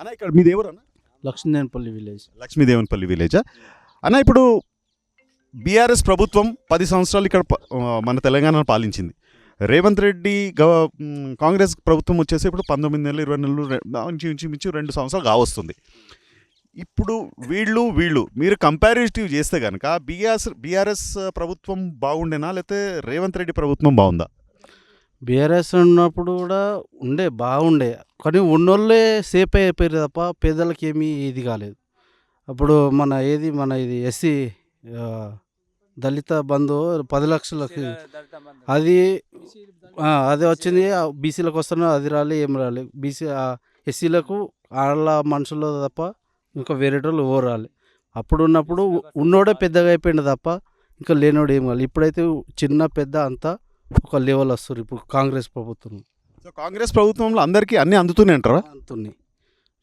అన్న ఇక్కడ మీది ఎవరు అన్న? లక్ష్మీదేవనపల్లి విలేజ్. లక్ష్మీదేవన్పల్లి విలేజా? అన్న ఇప్పుడు బీఆర్ఎస్ ప్రభుత్వం పది సంవత్సరాలు ఇక్కడ మన తెలంగాణను పాలించింది. రేవంత్ రెడ్డి గవ మ్, కాంగ్రెస్ ప్రభుత్వం వచ్చేసి ఇప్పుడు పంతొమ్మిది నెలలు ఇరవై నెలలు ఇంచు మించు రెండు సంవత్సరాలు కావస్తుంది. ఇప్పుడు వీళ్ళు వీళ్ళు మీరు కంపారిటివ్ చేస్తే కనుక బీఆర్ఎస్ బీఆర్ఎస్ ప్రభుత్వం బాగుండేనా? లేకపోతే రేవంత్ రెడ్డి ప్రభుత్వం బాగుందా? బీఆర్ఎస్ ఉన్నప్పుడు కూడా ఉండే బాగుండే. కానీ ఉన్నోళ్ళే సేఫ్ అయిపోయారు తప్ప పేదలకు ఏమీ ఇది కాలేదు. అప్పుడు మన ఏది మన ఇది ఎస్సీ దళిత బంధు పది లక్షలకి అది అది వచ్చింది. బీసీలకు వస్తున్నా అది రాలే ఏం రాలే. బీసీ ఎస్సీలకు వాళ్ళ మనుషులు తప్ప ఇంకా వేరే వాళ్ళు ఎవరు రాలే. అప్పుడు ఉన్నప్పుడు ఉన్నోడే పెద్దగా అయిపోయింది తప్ప ఇంకా లేనోడు ఏం కాదు ఇప్పుడైతే చిన్న పెద్ద అంతా ఒక లెవెల్ వస్తారు ఇప్పుడు కాంగ్రెస్ ప్రభుత్వం. సో కాంగ్రెస్ ప్రభుత్వంలో అందరికీ అన్నీ అందుతూనే అంటారా అంతున్నాయి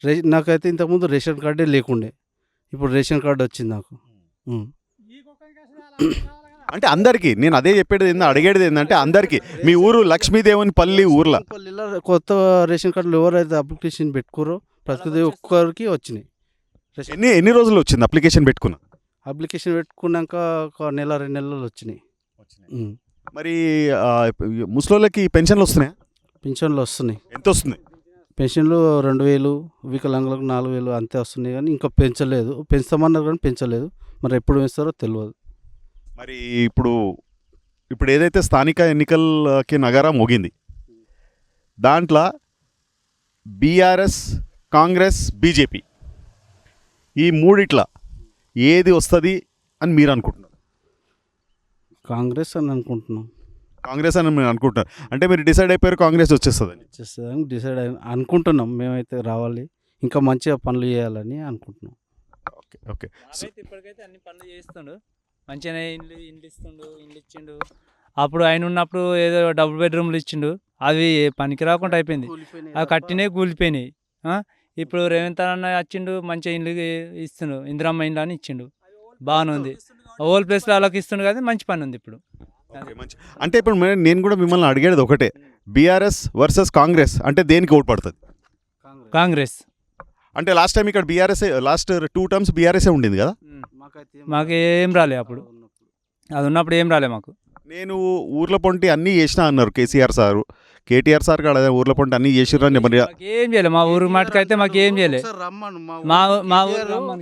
రే నాకైతే ఇంతకుముందు రేషన్ కార్డే లేకుండే. ఇప్పుడు రేషన్ కార్డు వచ్చింది నాకు. ఉం. అంటే అందరికీ నేను అదే చెప్పేది ఏందో అడిగేది ఏంటంటే అందరికీ. మీ ఊరు లక్ష్మీదేవన్ పల్లి ఊర్లో. పల్లిలో కొత్త రేషన్ కార్డులు ఎవరైతే అప్లికేషన్ పెట్టుకోరో ప్రతి ఒక్కరికి వచ్చినాయి. రేషన్ ఎన్ని ఎన్ని రోజులు వచ్చింది అప్లికేషన్ పెట్టుకున్నా? అప్లికేషన్ పెట్టుకున్నాక ఒక నెల రెండు నెలలు వచ్చినాయి. ఉం. మరి ముసలోళ్ళకి పెన్షన్లు వస్తున్నాయా? పింఛన్లు వస్తున్నాయి. ఎంత వస్తుంది పెన్షన్లు రెండు వేలు వికలాంగులకు నాలుగు వేలు అంతే వస్తున్నాయి కానీ ఇంకా పెంచలేదు. పెంచుతామన్నారు కానీ పెంచలేదు. మరి ఎప్పుడు పెంచుతారో తెలియదు మరి ఇప్పుడు ఇప్పుడు ఏదైతే స్థానిక ఎన్నికలకి నగరం మోగింది దాంట్లో బీఆర్ఎస్ కాంగ్రెస్ బీజేపీ ఈ మూడిట్ల ఏది వస్తుంది అని మీరు అనుకుంటున్నారు? కాంగ్రెస్ అని అనుకుంటున్నాం. కాంగ్రెస్ అని మీరు అనుకుంటున్నారు అంటే మీరు డిసైడ్ అయిపోయారు కాంగ్రెస్ వచ్చేస్తుందని. చేస్తుందని డిసైడ్ అయి అనుకుంటున్నాం. మేమైతే రావాలి. ఇంకా మంచిగా పనులు చేయాలని అనుకుంటున్నాం. Okay okay. అయితే ఇప్పటికైతే అన్ని పనులు చేస్తుండు. మంచిగానే ఇండ్లు ఇండ్లు ఇస్తుండు ఇండ్లు ఇచ్చిండు. అప్పుడు ఆయన ఉన్నప్పుడు ఏదో డబుల్ బెడ్రూమ్లు ఇచ్చిండు. అవి పనికి రాకుండా అయిపోయింది. అవి కట్టినే కూలిపోయినాయి. ఆ? ఇప్పుడు రేవంత్ అన్న వచ్చిండు మంచిగా ఇండ్లు ఇస్తుండు ఇందిరమ్మ ఇండ్లు అని ఇచ్చిండు. బాగానే ఉంది ఓల్డ్ ప్లేస్లో వాళ్ళకి ఇస్తుండు కదా మంచి పని ఉంది ఇప్పుడు. ఓకే మంచి. అంటే ఇప్పుడు నేను కూడా మిమ్మల్ని అడిగేది ఒకటే. బీఆర్ఎస్ వర్సెస్ కాంగ్రెస్ అంటే దేనికి ఓటు పడుతుంది? కాంగ్రెస్. అంటే లాస్ట్ టైం ఇక్కడ బీఆర్ఎస్ లాస్ట్ టూ టర్మ్స్ బీఆర్ఎస్ఏ ఉండింది కదా? మాకు ఏం రాలే అప్పుడు. అది ఉన్నప్పుడు ఏం రాలే మాకు. నేను ఊర్ల పొంటి అన్నీ చేసినా అన్నారు కేసీఆర్ సారు. కేటీఆర్ సార్ కాడ ఊర్ల పొంటి అన్నీ చేసిర్రు అని మరి మాకు ఏం చేయలే మా ఊరు మటుకైతే మాకు ఏం చేయలే. రమ్మను మా మా ఊరు